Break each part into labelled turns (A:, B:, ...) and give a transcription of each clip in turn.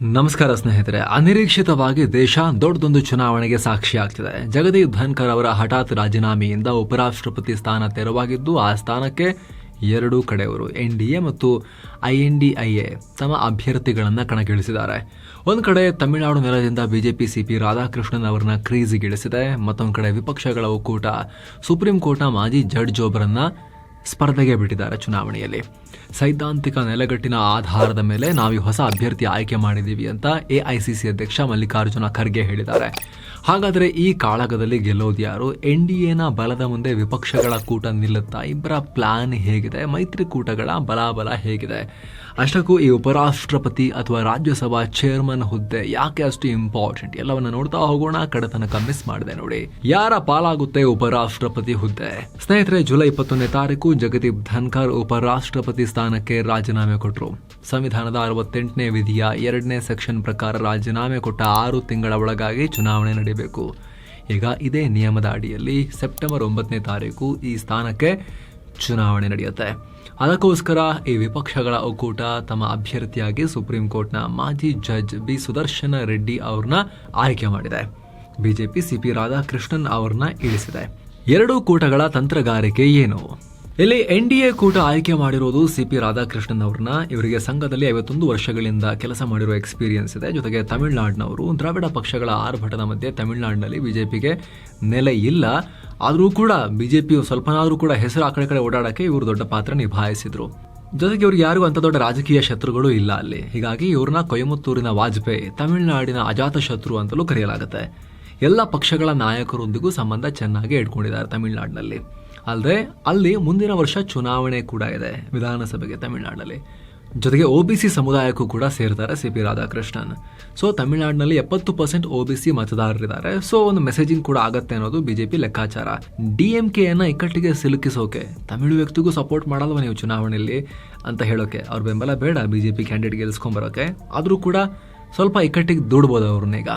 A: ನಮಸ್ಕಾರ ಸ್ನೇಹಿತರೆ, ಅನಿರೀಕ್ಷಿತವಾಗಿ ದೇಶ ದೊಡ್ಡದೊಂದು ಚುನಾವಣೆಗೆ ಸಾಕ್ಷಿಯಾಗ್ತಿದೆ. ಜಗದೀಪ್ ಧನ್ಕರ್ ಅವರ ಹಠಾತ್ ರಾಜೀನಾಮೆಯಿಂದ ಉಪರಾಷ್ಟ್ರಪತಿ ಸ್ಥಾನ ತೆರವಾಗಿದ್ದು, ಆ ಸ್ಥಾನಕ್ಕೆ ಎರಡೂ ಕಡೆಯವರು, ಎನ್ ಡಿ ಎ ಮತ್ತು I N D I A, ತಮ್ಮ ಅಭ್ಯರ್ಥಿಗಳನ್ನು ಕಣಕ್ಕಿಳಿಸಿದ್ದಾರೆ. ಒಂದು ಕಡೆ ತಮಿಳುನಾಡು ನೆಲದಿಂದ ಬಿಜೆಪಿ ಸಿಪಿ ರಾಧಾಕೃಷ್ಣನ್ ಅವರನ್ನ ಕ್ರೀಸಿಗಿಳಿಸಿದೆ. ಮತ್ತೊಂದು ಕಡೆ ವಿಪಕ್ಷಗಳ ಒಕ್ಕೂಟ, ಸುಪ್ರೀಂ ಕೋರ್ಟ್ನ ಮಾಜಿ ಜಡ್ಜ್ ಒಬ್ಬರನ್ನ ಸ್ಪರ್ಧೆಗೆ ಬಿಟ್ಟಿದ್ದಾರೆ ಚುನಾವಣೆಯಲ್ಲಿ. ಸೈದ್ಧಾಂತಿಕ ನೆಲೆಗಟ್ಟಿನ ಆಧಾರದ ಮೇಲೆ ನಾವು ಈ ಹೊಸ ಅಭ್ಯರ್ಥಿ ಆಯ್ಕೆ ಮಾಡಿದ್ದೀವಿ ಅಂತ ಎಐಸಿಸಿ ಅಧ್ಯಕ್ಷ ಮಲ್ಲಿಕಾರ್ಜುನ ಖರ್ಗೆ ಹೇಳಿದ್ದಾರೆ. ಹಾಗಾದರೆ ಈ ಕಾಳಗದಲ್ಲಿ ಗೆಲ್ಲೋದು ಯಾರು? ಎನ್ ಡಿ ಎನ ಬಲದ ಮುಂದೆ ವಿಪಕ್ಷಗಳ ಕೂಟ ನಿಲ್ಲುತ್ತಾ ಇಬ್ಬರ ಪ್ಲಾನ್ ಹೇಗಿದೆ? ಮೈತ್ರಿಕೂಟಗಳ ಬಲಾಬಲ ಹೇಗಿದೆ? ಅಷ್ಟಕ್ಕೂ ಈ ಉಪರಾಷ್ಟ್ರಪತಿ ಅಥವಾ ರಾಜ್ಯಸಭಾ ಚೇರ್ಮನ್ ಹುದ್ದೆ ಯಾಕೆ ಅಷ್ಟು ಇಂಪಾರ್ಟೆಂಟ್ ಎಲ್ಲವನ್ನ ನೋಡ್ತಾ ಹೋಗೋಣ. ಕಡತನ ತನಕ ಮಿಸ್ ಮಾಡಿದೆ ನೋಡಿ. ಯಾರ ಪಾಲಾಗುತ್ತೆ ಉಪರಾಷ್ಟ್ರಪತಿ ಹುದ್ದೆ? ಸ್ನೇಹಿತರೆ, ಜುಲೈ ಇಪ್ಪತ್ತೊಂದನೇ ತಾರೀಕು ಜಗದೀಪ್ ಧನ್ಕರ್ ಉಪರಾಷ್ಟ್ರಪತಿ ಸ್ಥಾನಕ್ಕೆ ರಾಜೀನಾಮೆ ಕೊಟ್ಟರು ಸಂವಿಧಾನದ ಅರವತ್ತೆಂಟನೇ ವಿಧಿಯ ಎರಡನೇ ಸೆಕ್ಷನ್ ಪ್ರಕಾರ ರಾಜೀನಾಮೆ ಕೊಟ್ಟ ಆರು ತಿಂಗಳ ಒಳಗಾಗಿ ಚುನಾವಣೆ ನಡೀಬೇಕು. ಈಗ ಇದೇ ನಿಯಮದ ಅಡಿಯಲ್ಲಿ ಸೆಪ್ಟೆಂಬರ್ ಒಂಬತ್ತನೇ ತಾರೀಕು ಈ ಸ್ಥಾನಕ್ಕೆ ಚುನಾವಣೆ ನಡೆಯುತ್ತೆ. ಅದಕ್ಕೋಸ್ಕರ ಈ ವಿಪಕ್ಷಗಳ ಒಕ್ಕೂಟ ತಮ್ಮ ಅಭ್ಯರ್ಥಿಯಾಗಿ ಸುಪ್ರೀಂ ಕೋರ್ಟ್ನ ಮಾಜಿ ಜಡ್ಜ್ ಬಿ ಸುದರ್ಶನ ರೆಡ್ಡಿ ಅವ್ರನ್ನ ಆಯ್ಕೆ ಮಾಡಿದೆ. ಬಿಜೆಪಿ ಸಿಪಿ ರಾಧಾಕೃಷ್ಣನ್ ಅವ್ರನ್ನ ಇಳಿಸಿದೆ. ಎರಡೂ ಕೂಟಗಳ ತಂತ್ರಗಾರಿಕೆ ಏನು? ಇಲ್ಲಿ ಎನ್ ಡಿ ಎ ಕೂಟ ಆಯ್ಕೆ ಮಾಡಿರೋದು ಸಿ ಪಿ ರಾಧಾಕೃಷ್ಣನ್ ಅವ್ರನ್ನ. ಇವರಿಗೆ ಸಂಘದಲ್ಲಿ ಐವತ್ತೊಂದು ವರ್ಷಗಳಿಂದ ಕೆಲಸ ಮಾಡಿರೋ ಎಕ್ಸ್ಪೀರಿಯನ್ಸ್ ಇದೆ. ಜೊತೆಗೆ ತಮಿಳುನಾಡಿನವರು ದ್ರಾವಿಡ ಪಕ್ಷಗಳ ಆರ್ಭಟದ ಮಧ್ಯೆ ತಮಿಳುನಾಡಿನಲ್ಲಿ ಬಿಜೆಪಿಗೆ ನೆಲೆ ಇಲ್ಲ. ಆದರೂ ಕೂಡ ಬಿಜೆಪಿ ಸ್ವಲ್ಪನಾದರೂ ಕೂಡ ಹೆಸರು ಆ ಕಡೆ ಕಡೆ ಓಡಾಡಕ್ಕೆ ಇವರು ದೊಡ್ಡ ಪಾತ್ರ ನಿಭಾಯಿಸಿದರು. ಜೊತೆಗೆ ಇವ್ರಿಗೆ ಯಾರಿಗೂ ಅಂಥ ದೊಡ್ಡ ರಾಜಕೀಯ ಶತ್ರುಗಳು ಇಲ್ಲ ಅಲ್ಲಿ. ಹೀಗಾಗಿ ಇವ್ರನ್ನ ಕೊಯಮತ್ತೂರಿನ ವಾಜಪೇಯಿ, ತಮಿಳುನಾಡಿನ ಅಜಾತ ಶತ್ರು ಅಂತಲೂ ಕರೆಯಲಾಗುತ್ತೆ. ಎಲ್ಲ ಪಕ್ಷಗಳ ನಾಯಕರೊಂದಿಗೂ ಸಂಬಂಧ ಚೆನ್ನಾಗಿ ಇಟ್ಕೊಂಡಿದ್ದಾರೆ ತಮಿಳುನಾಡಿನಲ್ಲಿ. ಅಲ್ಲದೆ ಅಲ್ಲಿ ಮುಂದಿನ ವರ್ಷ ಚುನಾವಣೆ ಕೂಡ ಇದೆ ವಿಧಾನಸಭೆಗೆ ತಮಿಳುನಾಡಿನಲ್ಲಿ ಜೊತೆಗೆ ಒ ಬಿ ಸಿ ಸಮುದಾಯಕ್ಕೂ ಕೂಡ ಸೇರ್ತಾರೆ ಸಿ ಪಿ ರಾಧಾಕೃಷ್ಣನ್. ಸೊ ತಮಿಳುನಾಡಿನಲ್ಲಿ ಎಪ್ಪತ್ತು ಪರ್ಸೆಂಟ್ ಒ ಬಿ ಸಿ ಮತದಾರರಿದ್ದಾರೆ. ಸೊ ಒಂದು ಮೆಸೇಜಿಂಗ್ ಕೂಡ ಆಗತ್ತೆ ಅನ್ನೋದು ಬಿಜೆಪಿ ಲೆಕ್ಕಾಚಾರ. ಡಿ ಎಂ ಕೆಯನ್ನು ಇಕ್ಕಟ್ಟಿಗೆ ಸಿಲುಕಿಸೋಕೆ ತಮಿಳು ವ್ಯಕ್ತಿಗೂ ಸಪೋರ್ಟ್ ಮಾಡಲ್ವ ನೀವು ಚುನಾವಣೆಯಲ್ಲಿ ಅಂತ ಹೇಳೋಕೆ? ಅವ್ರ ಬೆಂಬಲ ಬೇಡ ಬಿಜೆಪಿ ಕ್ಯಾಂಡಿಡೇಟ್ ಗೆಲ್ಸ್ಕೊಂಬರೋಕೆ. ಆದರೂ ಕೂಡ ಸ್ವಲ್ಪ ಇಕ್ಕಟ್ಟಿಗೆ ದೂಡ್ಬೋದು ಅವ್ರನ್ನ ಈಗ.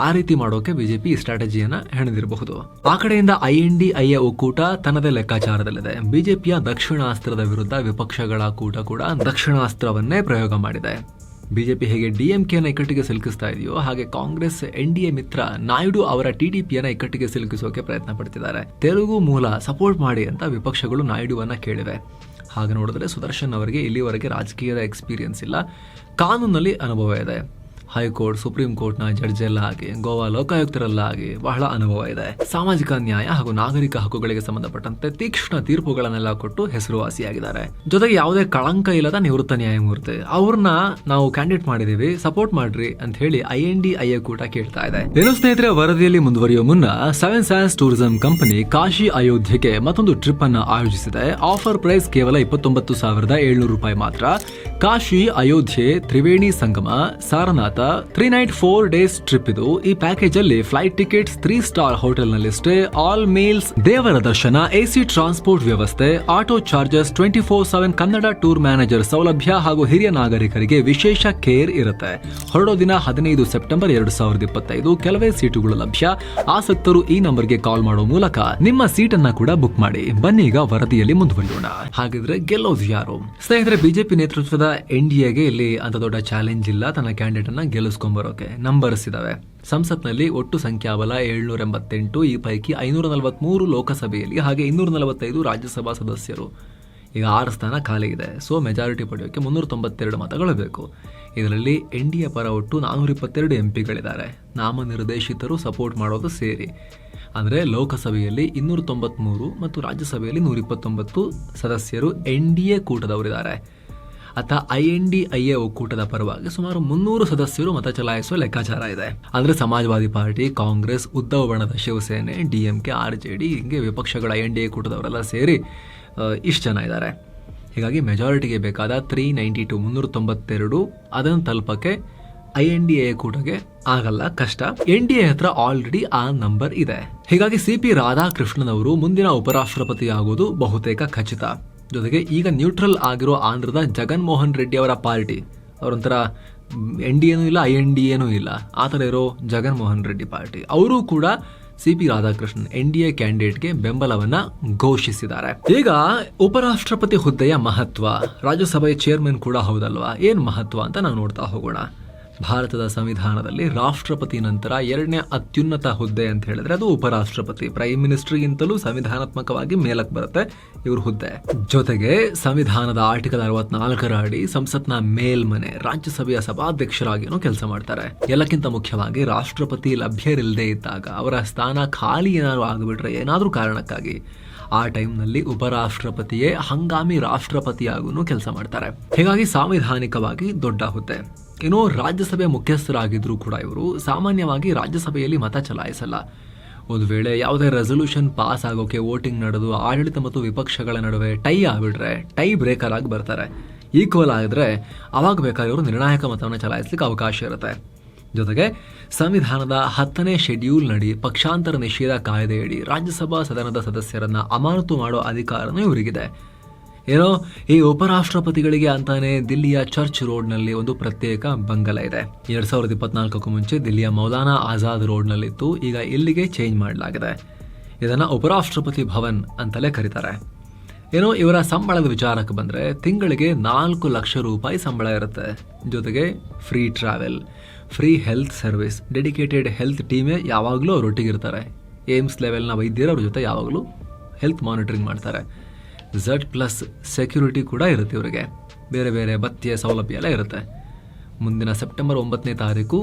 A: ಆ ರೀತಿ ಮಾಡೋಕೆ ಬಿಜೆಪಿ ಸ್ಟ್ರಾಟಜಿಯನ್ನ ಹೆಣೆದಿರಬಹುದು. ಆ ಕಡೆಯಿಂದ I N D, I A ಒಕ್ಕೂಟ ತನ್ನದೇ ಲೆಕ್ಕಾಚಾರದಲ್ಲಿದೆ. ಬಿಜೆಪಿಯ ದಕ್ಷಿಣಾಸ್ತ್ರದ ವಿರುದ್ಧ ವಿಪಕ್ಷಗಳ ಕೂಟ ಕೂಡ ದಕ್ಷಿಣಾಸ್ತ್ರವನ್ನೇ ಪ್ರಯೋಗ ಮಾಡಿದೆ. ಬಿಜೆಪಿ ಹೇಗೆ ಡಿಎಂಕೆನ ಇಕ್ಕಟ್ಟಿಗೆ ಸಿಲುಕಿಸ್ತಾ ಇದೆಯೋ, ಹಾಗೆ ಕಾಂಗ್ರೆಸ್ ಎನ್ ಡಿ ಎ ಮಿತ್ರ ನಾಯ್ಡು ಅವರ ಟಿಡಿಪಿಯನ್ನ ಇಕ್ಕಟ್ಟಿಗೆ ಸಿಲುಕಿಸೋಕೆ ಪ್ರಯತ್ನ ಪಡ್ತಿದ್ದಾರೆ. ತೆಲುಗು ಮೂಲ ಸಪೋರ್ಟ್ ಮಾಡಿ ಅಂತ ವಿಪಕ್ಷಗಳು ನಾಯ್ಡುವನ್ನ ಕೇಳಿವೆ. ಹಾಗೆ ನೋಡಿದ್ರೆ ಸುದರ್ಶನ್ ಅವರಿಗೆ ಇಲ್ಲಿವರೆಗೆ ರಾಜಕೀಯದ ಎಕ್ಸ್ಪೀರಿಯನ್ಸ್ ಇಲ್ಲ. ಕಾನೂನಲ್ಲಿ ಅನುಭವ ಇದೆ. ಹೈಕೋರ್ಟ್, ಸುಪ್ರೀಂ ಕೋರ್ಟ್ನ ಜಡ್ಜ್ ಎಲ್ಲ ಆಗಿ ಗೋವಾ ಲೋಕಾಯುಕ್ತರೆಲ್ಲ ಆಗಿ ಬಹಳ ಅನುಭವ ಇದೆ. ಸಾಮಾಜಿಕ ನ್ಯಾಯ ಹಾಗೂ ನಾಗರಿಕ ಹಕ್ಕುಗಳಿಗೆ ಸಂಬಂಧಪಟ್ಟಂತೆ ತೀಕ್ಷ್ಣ ತೀರ್ಪುಗಳನ್ನೆಲ್ಲ ಕೊಟ್ಟು ಹೆಸರುವಾಸಿಯಾಗಿದ್ದಾರೆ. ಜೊತೆಗೆ ಯಾವುದೇ ಕಳಂಕ ಇಲ್ಲದ ನಿವೃತ್ತ ನ್ಯಾಯಮೂರ್ತಿ. ಅವ್ರನ್ನ ನಾವು ಕ್ಯಾಂಡಿಡೇಟ್ ಮಾಡಿದೀವಿ, ಸಪೋರ್ಟ್ ಮಾಡ್ರಿ ಅಂತ ಹೇಳಿ I N D I A ಕೂಟ ಕೇಳ್ತಾ ಇದೆ. ಏನು ಸ್ನೇಹಿತರೆ, ವರದಿಯಲ್ಲಿ ಮುಂದುವರಿಯುವ ಮುನ್ನ seven sans tourism company Kashi ಅಯೋಧ್ಯೆಗೆ ಮತ್ತೊಂದು ಟ್ರಿಪ್ ಅನ್ನು ಆಯೋಜಿಸಿದೆ. ಆಫರ್ ಪ್ರೈಸ್ ಕೇವಲ ಇಪ್ಪತ್ತೊಂಬತ್ತು ಸಾವಿರದ ಏಳ್ನೂರು ರೂಪಾಯಿ ಮಾತ್ರ. Kashi Ayodhya Triveni Sangam, Sarnath three night four days trip ಇದು. ಈ ಪ್ಯಾಕೇಜ್ ಅಲ್ಲಿ ಫ್ಲೈಟ್ ಟಿಕೆಟ್ಸ್ ತ್ರೀ ಸ್ಟಾರ್ ಹೋಟೆಲ್ನಲ್ಲಿ ಸ್ಟೇ ಆಲ್ ಮೀಲ್ಸ್ ದೇವರ ದರ್ಶನ ಎಸಿ ಟ್ರಾನ್ಸ್ಪೋರ್ಟ್ ವ್ಯವಸ್ಥೆ auto charges twenty four seven Kannada tour manager ಸೌಲಭ್ಯ ಹಾಗೂ ಹಿರಿಯ ನಾಗರಿಕರಿಗೆ ವಿಶೇಷ ಕೇರ್ ಇರುತ್ತೆ. ಹೊರಡೋ ದಿನ ಹದಿನೈದು ಸೆಪ್ಟೆಂಬರ್ ಎರಡು ಸಾವಿರದ ಇಪ್ಪತ್ತೈದು ಕೆಲವೇ ಸೀಟುಗಳು ಲಭ್ಯ. ಆಸಕ್ತರು ಈ ನಂಬರ್ಗೆ ಕಾಲ್ ಮಾಡೋ ಮೂಲಕ ನಿಮ್ಮ ಸೀಟ್ ಅನ್ನ ಕೂಡ ಬುಕ್ ಮಾಡಿ. ಬನ್ನಿ ಈಗ ವರದಿಯಲ್ಲಿ ಮುಂದುವರಿಯೋಣ. ಹಾಗಿದ್ರೆ ಗೆಲ್ಲೋದು ಯಾರು? ಸ್ನೇಹಿತರೆ ಬಿಜೆಪಿ ನೇತೃತ್ವದ ಎನ್ ಡಿ ಎಗೆ ಇಲ್ಲಿ ಅಂತ ದೊಡ್ಡ ಚಾಲೆಂಜ್ ಇಲ್ಲ. ತನ್ನ ಕ್ಯಾಂಡಿಡೇಟ್ ಅನ್ನ ಗೆಲ್ಲಿಸ್ಕೊಂಬರೋಕೆ ನಂಬರ್ಸ್ ಇದಾವೆ ಸಂಸತ್ನಲ್ಲಿ ಒಟ್ಟು ಸಂಖ್ಯಾಬಲ ಏಳ್ನೂರ ಎಂಬತ್ತೆಂಟು ಈ ಪೈಕಿ ಐನೂರ ನಲವತ್ಮೂರು ಲೋಕಸಭೆಯಲ್ಲಿ ಹಾಗೆ ಇನ್ನೂರ ನಲವತ್ತೈದು ರಾಜ್ಯಸಭಾ ಸದಸ್ಯರು. ಈಗ ಆರು ಸ್ಥಾನ ಖಾಲಿ ಇದೆ. ಸೊ ಮೆಜಾರಿಟಿ ಪಡೆಯೋಕೆ ಮುನ್ನೂರ ತೊಂಬತ್ತೆರಡು ಮತಗಳು ಬೇಕು. ಇದರಲ್ಲಿ ಎನ್ ಡಿ ಎ ಪರ ಒಟ್ಟು ನಾನ್ನೂರ ಇಪ್ಪತ್ತೆರಡು ಎಂ ಪಿಗಳಿದ್ದಾರೆ ನಾಮನಿರ್ದೇಶಿತರು ಸಪೋರ್ಟ್ ಮಾಡೋದು ಸೇರಿ. ಅಂದರೆ ಲೋಕಸಭೆಯಲ್ಲಿ ಇನ್ನೂರ ತೊಂಬತ್ಮೂರು ಮತ್ತು ರಾಜ್ಯಸಭೆಯಲ್ಲಿ ನೂರ ಇಪ್ಪತ್ತೊಂಬತ್ತು ಸದಸ್ಯರು ಎನ್ ಡಿ ಎ ಕೂಟದವರಿದ್ದಾರೆ. ಅತ್ತ I N D I A ಒಕ್ಕೂಟದ ಪರವಾಗಿ ಸುಮಾರು ಮುನ್ನೂರು ಸದಸ್ಯರು ಮತ ಚಲಾಯಿಸುವ ಲೆಕ್ಕಾಚಾರ ಇದೆ. ಅಂದ್ರೆ ಸಮಾಜವಾದಿ ಪಾರ್ಟಿ, ಕಾಂಗ್ರೆಸ್ ಉದ್ದವ ಬಣದ Shivsena DMK R J D ಹಿಂಗೆ ವಿಪಕ್ಷಗಳ ಐ ಎನ್ ಡಿ ಎ ಕೂಟದವರೆಲ್ಲ ಸೇರಿ ಇಷ್ಟು ಜನ ಇದ್ದಾರೆ. ಹೀಗಾಗಿ ಮೆಜಾರಿಟಿಗೆ ಬೇಕಾದ ತ್ರೀ ನೈಂಟಿ ಟು ಮುನ್ನೂರ ತೊಂಬತ್ತೆರಡು ಅದನ್ನು ತಲುಪಕ್ಕೆ ಐ ಎನ್ ಡಿ ಎ ಕೂಟಗೆ ಆಗಲ್ಲ ಕಷ್ಟ. ಎನ್ ಡಿ ಎ ಹತ್ರ ಆಲ್ರೆಡಿ ಆ ನಂಬರ್ ಇದೆ. ಹೀಗಾಗಿ ಸಿ ಪಿ ರಾಧಾಕೃಷ್ಣನ್ ಅವರು ಮುಂದಿನ ಉಪರಾಷ್ಟ್ರಪತಿ ಆಗೋದು ಬಹುತೇಕ ಖಚಿತ. ಜೊತೆಗೆ ಈಗ ನ್ಯೂಟ್ರಲ್ ಆಗಿರೋ ಆಂಧ್ರದ ಜಗನ್ಮೋಹನ್ ರೆಡ್ಡಿ ಅವರ ಪಾರ್ಟಿ. ಅವರೊಂಥರ ಎನ್ ಡಿ ಏನೂ ಇಲ್ಲ, ಐ ಎನ್ ಡಿ ಏನೂ ಇಲ್ಲ. ಆ ಥರ ಇರೋ ಜಗನ್ಮೋಹನ್ ರೆಡ್ಡಿ ಪಾರ್ಟಿ. ಅವರು ಕೂಡ C P Radhakrishnan N D A ಕ್ಯಾಂಡಿಡೇಟ್ಗೆ ಬೆಂಬಲವನ್ನು ಘೋಷಿಸಿದ್ದಾರೆ. ಈಗ ಉಪರಾಷ್ಟ್ರಪತಿ ಹುದ್ದೆಯ ಮಹತ್ವ. ರಾಜ್ಯಸಭೆಯ ಚೇರ್ಮನ್ ಕೂಡ ಹೌದಲ್ವಾ? ಏನು ಮಹತ್ವ ಅಂತ ನಾವು ನೋಡ್ತಾ ಹೋಗೋಣ. ಭಾರತದ ಸಂವಿಧಾನದಲ್ಲಿ ರಾಷ್ಟ್ರಪತಿ ನಂತರ ಎರಡನೇ ಅತ್ಯುನ್ನತ ಹುದ್ದೆ ಅಂತ ಹೇಳಿದ್ರೆ ಅದು ಉಪರಾಷ್ಟ್ರಪತಿ. ಪ್ರೈಮ್ ಮಿನಿಸ್ಟ್ರಿಗಿಂತಲೂ ಸಂವಿಧಾನಾತ್ಮಕವಾಗಿ ಮೇಲಕ್ಕೆ ಬರುತ್ತೆ ಇವ್ರ ಹುದ್ದೆ. ಜೊತೆಗೆ ಸಂವಿಧಾನದ ಆರ್ಟಿಕಲ್ ಅರವತ್ನಾಲ್ಕರ ಅಡಿ ಸಂಸತ್ನ ಮೇಲ್ಮನೆ ರಾಜ್ಯಸಭೆಯ ಸಭಾಧ್ಯಕ್ಷರಾಗಿಯೂ ಕೆಲಸ ಮಾಡ್ತಾರೆ. ಎಲ್ಲಕ್ಕಿಂತ ಮುಖ್ಯವಾಗಿ ರಾಷ್ಟ್ರಪತಿ ಲಭ್ಯರಿಲ್ಲದೆ ಇದ್ದಾಗ ಅವರ ಸ್ಥಾನ ಖಾಲಿ ಏನಾದ್ರು ಆಗಿಬಿಟ್ರೆ ಏನಾದ್ರೂ ಕಾರಣಕ್ಕಾಗಿ. ಆ ಟೈಮ್ನಲ್ಲಿ ಉಪರಾಷ್ಟ್ರಪತಿಯೇ ಹಂಗಾಮಿ ರಾಷ್ಟ್ರಪತಿಯಾಗೂ ಕೆಲಸ ಮಾಡ್ತಾರೆ. ಹೀಗಾಗಿ ಸಾಂವಿಧಾನಿಕವಾಗಿ ದೊಡ್ಡ ಹುದ್ದೆ. ಇನ್ನು ರಾಜ್ಯಸಭೆ ಮುಖ್ಯಸ್ಥರಾಗಿದ್ದರೂ ಕೂಡ ಇವರು ಸಾಮಾನ್ಯವಾಗಿ ರಾಜ್ಯಸಭೆಯಲ್ಲಿ ಮತ ಚಲಾಯಿಸಲ್ಲ. ಒಂದು ವೇಳೆ ಯಾವುದೇ ರೆಸೊಲ್ಯೂಷನ್ ಪಾಸ್ ಆಗೋಕೆ ವೋಟಿಂಗ್ ನಡೆದು ಆಡಳಿತ ಮತ್ತು ವಿಪಕ್ಷಗಳ ನಡುವೆ ಟೈ ಆಗ್ಬಿಟ್ರೆ, ಟೈ ಬ್ರೇಕರ್ ಆಗಿ ಬರ್ತಾರೆ. ಈಕ್ವಲ್ ಆಗಿದ್ರೆ ಅವಾಗ ಬೇಕಾಗಿರೋ ನಿರ್ಣಾಯಕ ಮತವನ್ನು ಚಲಾಯಿಸಲಿಕ್ಕೆ ಅವಕಾಶ ಇರುತ್ತೆ. ಜೊತೆಗೆ ಸಂವಿಧಾನದ ಹತ್ತನೇ ಶೆಡ್ಯೂಲ್ ನಡಿ, ಪಕ್ಷಾಂತರ ನಿಷೇಧ ಕಾಯ್ದೆಯಡಿ ರಾಜ್ಯಸಭಾ ಸದನದ ಸದಸ್ಯರನ್ನು ಅಮಾನತು ಮಾಡೋ ಅಧಿಕಾರನೂ ಇವರಿಗಿದೆ. ಏನೋ, ಈ ಉಪರಾಷ್ಟ್ರಪತಿಗಳಿಗೆ ಅಂತಾನೆ ದಿಲ್ಲಿಯ ಚರ್ಚ್ ರೋಡ್ನಲ್ಲಿ ಒಂದು ಪ್ರತ್ಯೇಕ ಬಂಗಲ ಇದೆ. ಎರಡ್ ಸಾವಿರದ ಇಪ್ಪತ್ನಾಲ್ಕಕ್ಕೂ ಮುಂಚೆ ದಿಲ್ಲಿಯ ಮೌಲಾನಾ ಆಜಾದ್ ರೋಡ್ನಲ್ಲಿತ್ತು. ಈಗ ಇಲ್ಲಿಗೆ ಚೇಂಜ್ ಮಾಡಲಾಗಿದೆ. ಇದನ್ನ ಉಪರಾಷ್ಟ್ರಪತಿ ಭವನ್ ಅಂತಲೇ ಕರೀತಾರೆ. ಏನೋ, ಇವರ ಸಂಬಳದ ವಿಚಾರಕ್ಕೆ ಬಂದರೆ ತಿಂಗಳಿಗೆ ನಾಲ್ಕು ಲಕ್ಷ ರೂಪಾಯಿ ಸಂಬಳ ಇರುತ್ತೆ. ಜೊತೆಗೆ free travel, free health service, dedicated health ಟೀಮೇ ಯಾವಾಗಲೂ ಅವರೊಟ್ಟಿಗಿರ್ತಾರೆ ಏಮ್ಸ್ ಲೆವೆಲ್ನ ವೈದ್ಯರು ಅವ್ರ ಜೊತೆ ಯಾವಾಗಲೂ ಹೆಲ್ತ್ ಮಾನಿಟರಿಂಗ್ ಮಾಡ್ತಾರೆ. ಝಡ್ ಪ್ಲಸ್ ಸೆಕ್ಯೂರಿಟಿ ಕೂಡ ಇರುತ್ತೆ ಇವರಿಗೆ. ಬೇರೆ ಬೇರೆ ಭತ್ಯೆ ಸೌಲಭ್ಯ ಎಲ್ಲ ಇರುತ್ತೆ. ಮುಂದಿನ ಸೆಪ್ಟೆಂಬರ್ ಒಂಬತ್ತನೇ ತಾರೀಕು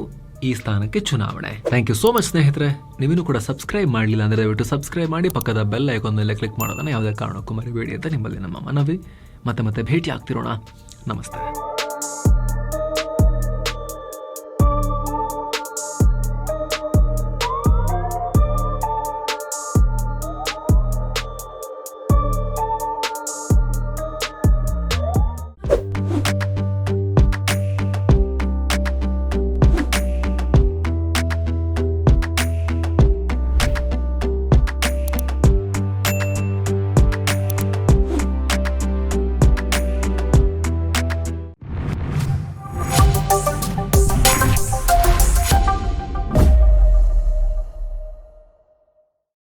A: ಈ ಸ್ಥಾನಕ್ಕೆ ಚುನಾವಣೆ. ಥ್ಯಾಂಕ್ ಯು ಸೋ ಮಚ್ ಸ್ನೇಹಿತರೆ. ನೀವಿನ್ನೂ ಕೂಡ ಸಬ್ಸ್ಕ್ರೈಬ್ ಮಾಡಲಿಲ್ಲ ಅಂದರೆ ದಯವಿಟ್ಟು ಸಬ್ಸ್ಕ್ರೈಬ್ ಮಾಡಿ, ಪಕ್ಕದ ಬೆಲ್ ಐಕಾನ್ ಮೇಲೆ ಕ್ಲಿಕ್ ಮಾಡೋದನ್ನ ಯಾವುದೇ ಕಾರಣಕ್ಕೂ ಮರಿಬೇಡಿ ಅಂತ ನಿಮ್ಮಲ್ಲಿ ನಮ್ಮ ಮನವಿ. ಮತ್ತೆ ಮತ್ತೆ ಭೇಟಿ ಆಗ್ತಿರೋಣ ನಮಸ್ತೆ.